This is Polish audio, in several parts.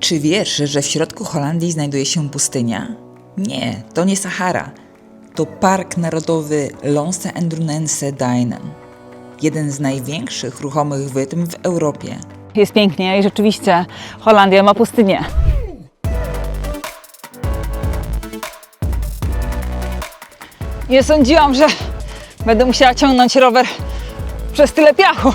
Czy wiesz, że w środku Holandii znajduje się pustynia? Nie, to nie Sahara. To Park Narodowy Lonse Endrunense Duinen. Jeden z największych ruchomych wydm w Europie. Jest pięknie i rzeczywiście Holandia ma pustynię. Nie sądziłam, że będę musiała ciągnąć rower przez tyle piachu.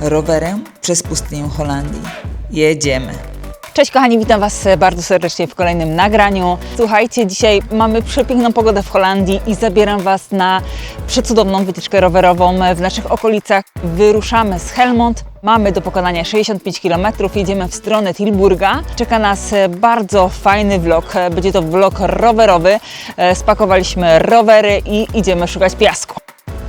Rowerem przez pustynię Holandii. Jedziemy. Cześć kochani, witam Was bardzo serdecznie w kolejnym nagraniu. Słuchajcie, dzisiaj mamy przepiękną pogodę w Holandii i zabieram Was na przecudowną wycieczkę rowerową w naszych okolicach. Wyruszamy z Helmond, mamy do pokonania 65 km, jedziemy w stronę Tilburga. Czeka nas bardzo fajny vlog, będzie to vlog rowerowy. Spakowaliśmy rowery i idziemy szukać piasku.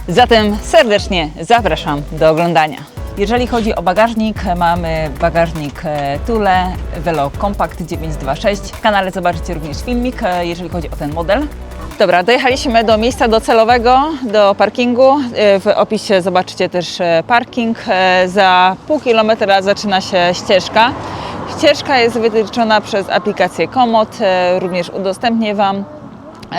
Zatem serdecznie zapraszam do oglądania. Jeżeli chodzi o bagażnik, mamy bagażnik e, Thule Velo Compact 926. W kanale zobaczycie również filmik, e, jeżeli chodzi o ten model. Dobra, dojechaliśmy do miejsca docelowego, do parkingu. E, W opisie zobaczycie też parking. Za pół kilometra zaczyna się ścieżka. Ścieżka jest wytyczona przez aplikację Komoot. Również udostępnię Wam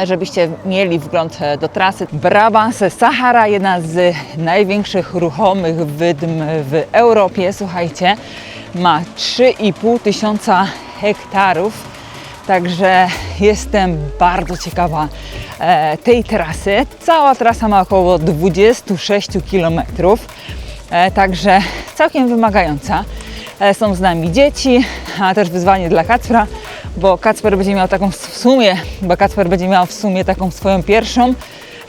żebyście mieli wgląd e, do trasy. Brabant Sahara, jedna z największych ruchomych wydm w Europie. Słuchajcie, ma 3,5 tysiąca hektarów. Także jestem bardzo ciekawa e, tej trasy. Cała trasa ma około 26 km, e, także całkiem wymagająca. Są z nami dzieci, a też wyzwanie dla Kacpra, bo Kacper będzie miał taką w sumie, bo Kacper będzie miał w sumie taką swoją pierwszą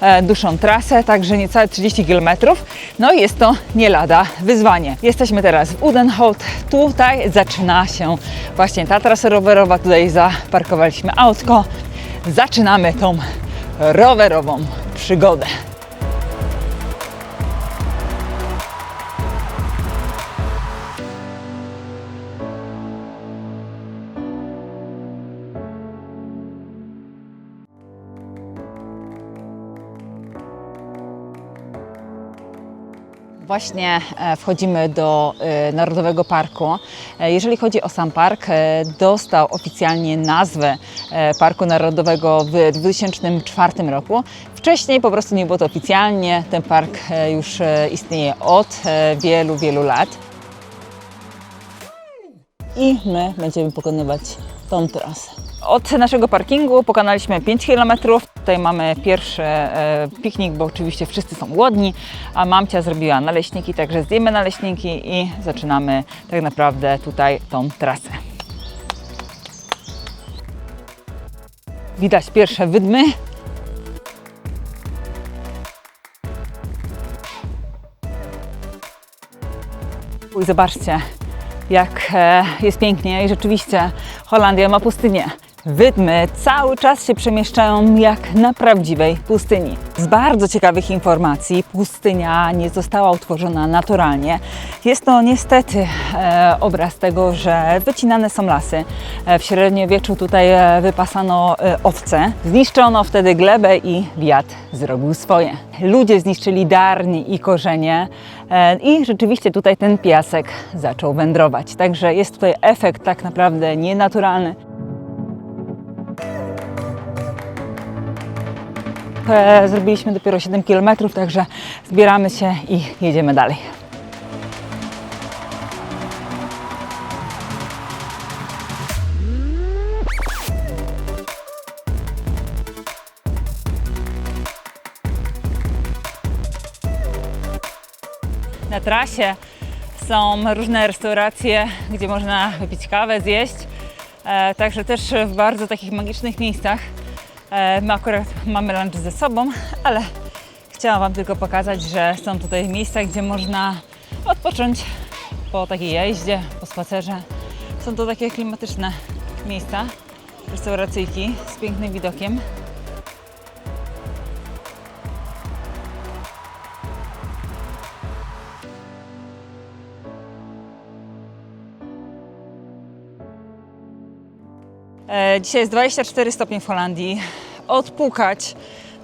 e, dłuższą trasę, także niecałe 30 km. No i jest to nie lada wyzwanie. Jesteśmy teraz w Udenhout. Tutaj zaczyna się właśnie ta trasa rowerowa. Tutaj zaparkowaliśmy autko. Zaczynamy tą rowerową przygodę. Właśnie e, wchodzimy do e, Narodowego Parku. E, Jeżeli chodzi o sam park, dostał oficjalnie nazwę Parku Narodowego w 2004 roku. Wcześniej po prostu nie było to oficjalnie. Ten park już istnieje od wielu, wielu lat. I my będziemy pokonywać tą trasę. Od naszego parkingu pokonaliśmy 5 km. Tutaj mamy pierwszy e, piknik, bo oczywiście wszyscy są głodni, a mamcia zrobiła naleśniki, także zjemy naleśniki i zaczynamy tak naprawdę tutaj tą trasę. Widać pierwsze wydmy. I zobaczcie, jak e, jest pięknie i rzeczywiście Holandia ma pustynię. Wydmy cały czas się przemieszczają jak na prawdziwej pustyni. Z bardzo ciekawych informacji, pustynia nie została utworzona naturalnie. Jest to niestety e, obraz tego, że wycinane są lasy. E, w średniowieczu tutaj e, wypasano e, owce. Zniszczono wtedy glebę i wiatr zrobił swoje. Ludzie zniszczyli darni i korzenie e, i rzeczywiście tutaj ten piasek zaczął wędrować. Także jest tutaj efekt tak naprawdę nienaturalny. Zrobiliśmy dopiero 7 km, także zbieramy się i jedziemy dalej. Na trasie są różne restauracje, gdzie można wypić kawę, zjeść. E, także też w bardzo takich magicznych miejscach. E, my akurat mamy lunch ze sobą, ale chciałam Wam tylko pokazać, że są tutaj miejsca, gdzie można odpocząć po takiej jeździe, po spacerze. Są to takie klimatyczne miejsca, restauracyjki z pięknym widokiem. Dzisiaj jest 24 stopnie w Holandii. Odpukać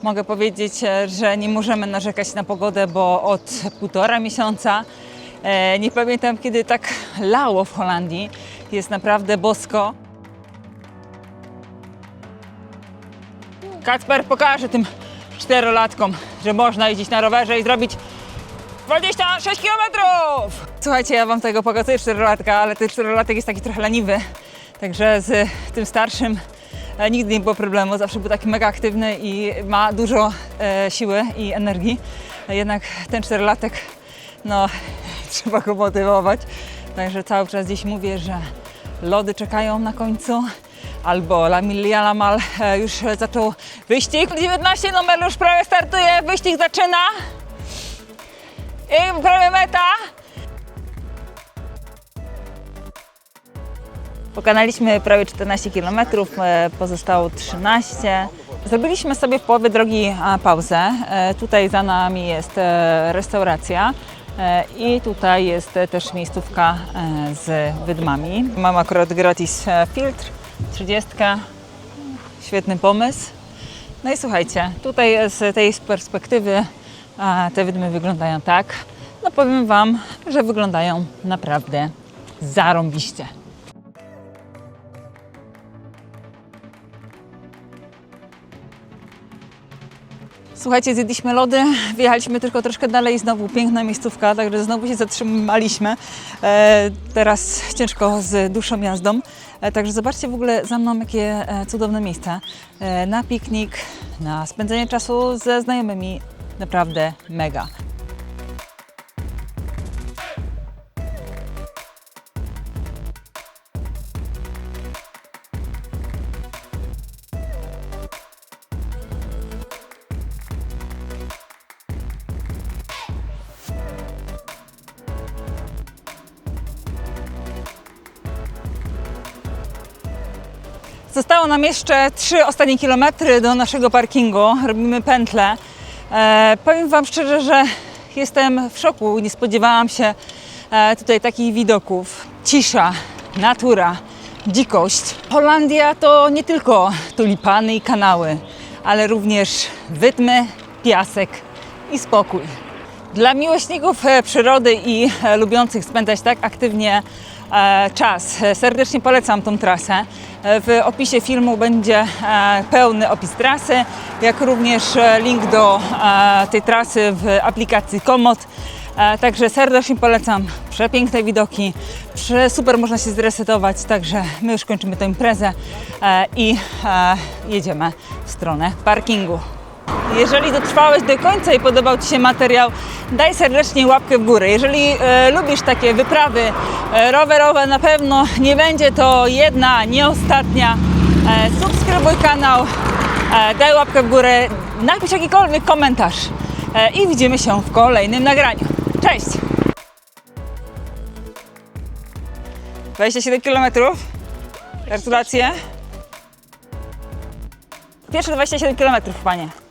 mogę powiedzieć, e, że nie możemy narzekać na pogodę, bo od półtora miesiąca e, nie pamiętam, kiedy tak lało w Holandii. Jest naprawdę bosko. Kacper pokaże tym czterolatkom, że można jeździć na rowerze i zrobić 26 km! Słuchajcie, ja wam tego pokazuję czterolatka, ale ten czterolatek jest taki trochę leniwy. Także z tym starszym e, nigdy nie było problemu. Zawsze był taki mega aktywny i ma dużo e, siły i energii. Jednak ten czterolatek, no, trzeba go motywować. Także cały czas dziś mówię, że lody czekają na końcu. Albo La Miglia La Mal e, już zaczął wyścig. 19 numer już prawie startuje, wyścig zaczyna. I prawie meta. Pokonaliśmy prawie 14 km, e, pozostało 13. Zrobiliśmy sobie w połowie drogi e, pauzę. E, Tutaj za nami jest restauracja i tutaj jest też miejscówka z wydmami. Mam akurat gratis filtr, 30. Świetny pomysł. No i słuchajcie, tutaj z tej perspektywy te wydmy wyglądają tak. No powiem Wam, że wyglądają naprawdę zarąbiście. Słuchajcie, zjedliśmy lody, wjechaliśmy tylko troszkę dalej, znowu piękna miejscówka, także znowu się zatrzymaliśmy. E, teraz ciężko z dłuższą jazdą, e, także zobaczcie w ogóle za mną jakie e, cudowne miejsca. E, na piknik, na spędzenie czasu ze znajomymi, naprawdę mega. Zostało nam jeszcze trzy ostatnie kilometry do naszego parkingu. Robimy pętlę. E, powiem Wam szczerze, że jestem w szoku. Nie spodziewałam się e, tutaj takich widoków. Cisza, natura, dzikość. Holandia to nie tylko tulipany i kanały, ale również wydmy, piasek i spokój. Dla miłośników e, przyrody i e, lubiących spędzać tak aktywnie e, czas, serdecznie polecam tą trasę. W opisie filmu będzie e, pełny opis trasy, jak również e, link do e, tej trasy w aplikacji Komoot. Także serdecznie polecam. Przepiękne widoki, super można się zresetować. Także my już kończymy tę imprezę i jedziemy w stronę parkingu. Jeżeli dotrwałeś do końca i podobał Ci się materiał, daj serdecznie łapkę w górę. Jeżeli e, lubisz takie wyprawy e, rowerowe, na pewno nie będzie to jedna, nie ostatnia. E, subskrybuj kanał, e, daj łapkę w górę, napisz jakikolwiek komentarz e, i widzimy się w kolejnym nagraniu. Cześć! 27 km. Gratulacje. Pierwsze 27 km, panie.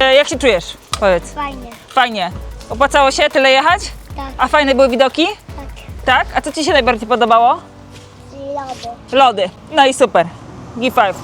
E, Jak się czujesz? Powiedz. Fajnie, Fajnie. Opłacało się tyle jechać? tak, A fajne były widoki? tak. Tak? A co Ci się najbardziej podobało? Lody. Lody. No i super. G5.